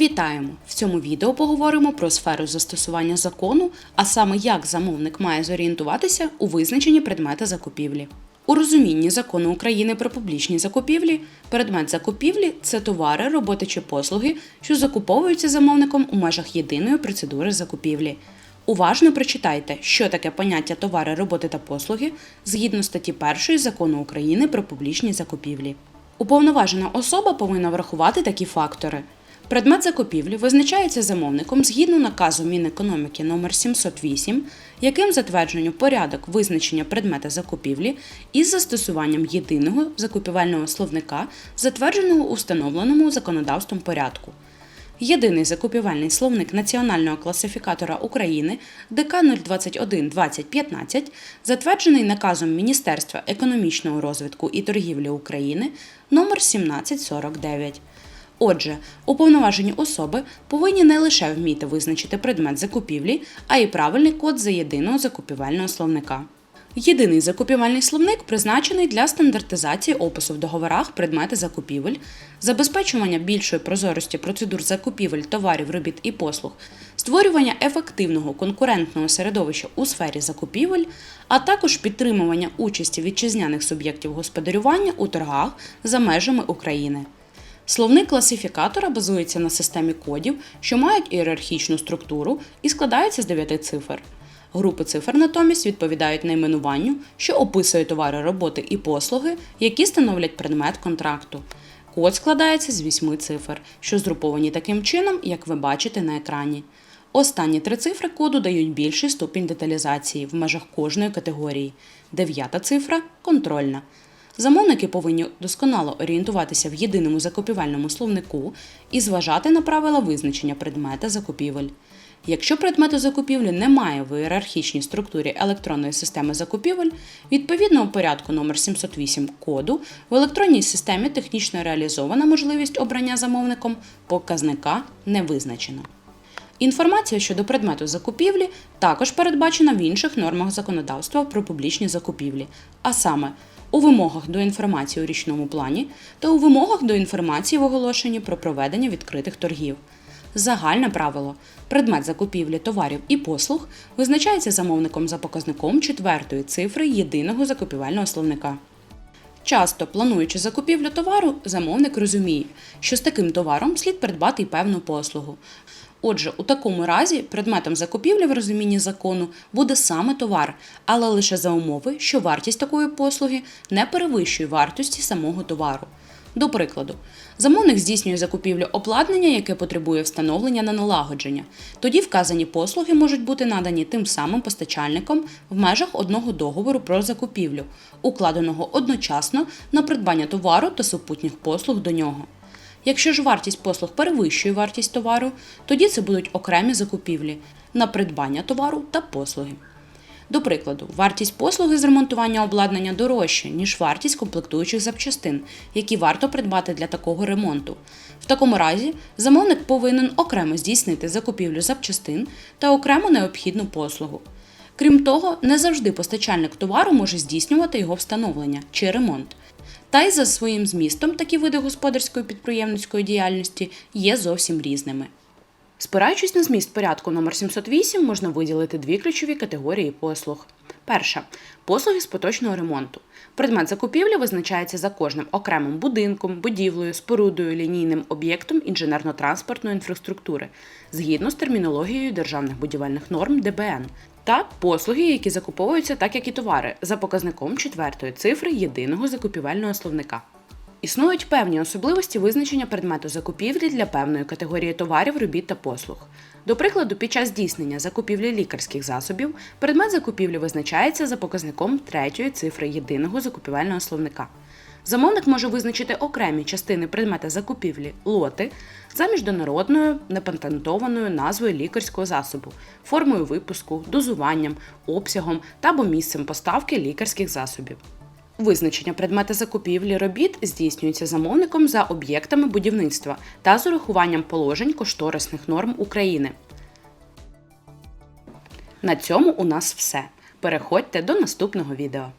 Вітаємо! В цьому відео поговоримо про сферу застосування закону, а саме як замовник має зорієнтуватися у визначенні предмета закупівлі. У розумінні закону України про публічні закупівлі предмет закупівлі це товари, роботи чи послуги, що закуповуються замовником у межах єдиної процедури закупівлі. Уважно прочитайте, що таке поняття товари, роботи та послуги згідно статті 1 закону України про публічні закупівлі. Уповноважена особа повинна врахувати такі фактори. Предмет закупівлі визначається замовником згідно наказу Мінекономіки номер 708, яким затверджено порядок визначення предмета закупівлі із застосуванням єдиного закупівельного словника, затвердженого у встановленому законодавством порядку. Єдиний закупівельний словник Національного класифікатора України ДК 021 2015, затверджений наказом Міністерства економічного розвитку і торгівлі України номер 1749. Отже, уповноважені особи повинні не лише вміти визначити предмет закупівлі, а й правильний код за єдиного закупівельного словника. Єдиний закупівельний словник призначений для стандартизації опису в договорах предмети закупівель, забезпечування більшої прозорості процедур закупівель товарів, робіт і послуг, створювання ефективного конкурентного середовища у сфері закупівель, а також підтримування участі вітчизняних суб'єктів господарювання у торгах за межами України. Словник класифікатора базується на системі кодів, що мають ієрархічну структуру і складаються з 9 цифр. Групи цифр натомість відповідають найменуванню, що описує товари, роботи і послуги, які становлять предмет контракту. Код складається з 8 цифр, що згруповані таким чином, як ви бачите на екрані. Останні три цифри коду дають більший ступінь деталізації в межах кожної категорії. Дев'ята цифра контрольна. Замовники повинні досконало орієнтуватися в єдиному закупівельному словнику і зважати на правила визначення предмета закупівель. Якщо предмету закупівлі немає в ієрархічній структурі електронної системи закупівель, відповідно у порядку номер 708 коду в електронній системі технічно реалізована можливість обрання замовником показника не визначено. Інформація щодо предмету закупівлі також передбачена в інших нормах законодавства про публічні закупівлі, а саме у вимогах до інформації у річному плані та у вимогах до інформації в оголошенні про проведення відкритих торгів. Загальне правило: предмет закупівлі товарів і послуг визначається замовником за показником четвертої цифри єдиного закупівельного словника. Часто, плануючи закупівлю товару, замовник розуміє, що з таким товаром слід придбати й певну послугу. Отже, у такому разі предметом закупівлі в розумінні закону буде саме товар, але лише за умови, що вартість такої послуги не перевищує вартості самого товару. До прикладу, замовник здійснює закупівлю обладнання, яке потребує встановлення на налагодження. Тоді вказані послуги можуть бути надані тим самим постачальником в межах одного договору про закупівлю, укладеного одночасно на придбання товару та супутніх послуг до нього. Якщо ж вартість послуг перевищує вартість товару, тоді це будуть окремі закупівлі на придбання товару та послуги. До прикладу, вартість послуги з ремонтування обладнання дорожча, ніж вартість комплектуючих запчастин, які варто придбати для такого ремонту. В такому разі замовник повинен окремо здійснити закупівлю запчастин та окремо необхідну послугу. Крім того, не завжди постачальник товару може здійснювати його встановлення чи ремонт. Та й за своїм змістом такі види господарської підприємницької діяльності є зовсім різними. Спираючись на зміст порядку номер 708, можна виділити дві ключові категорії послуг. Перша послуги з поточного ремонту. Предмет закупівлі визначається за кожним окремим будинком, будівлею, спорудою, лінійним об'єктом інженерно-транспортної інфраструктури згідно з термінологією державних будівельних норм ДБН. Та послуги, які закуповуються так, як і товари, за показником четвертої цифри єдиного закупівельного словника. Існують певні особливості визначення предмету закупівлі для певної категорії товарів, робіт та послуг. До прикладу, під час здійснення закупівлі лікарських засобів предмет закупівлі визначається за показником третьої цифри єдиного закупівельного словника. Замовник може визначити окремі частини предмета закупівлі лоти за міжнародною непатентованою назвою лікарського засобу, формою випуску, дозуванням, обсягом та або місцем поставки лікарських засобів. Визначення предмета закупівлі робіт здійснюється замовником за об'єктами будівництва та з урахуванням положень кошторисних норм України. На цьому у нас все. Переходьте до наступного відео.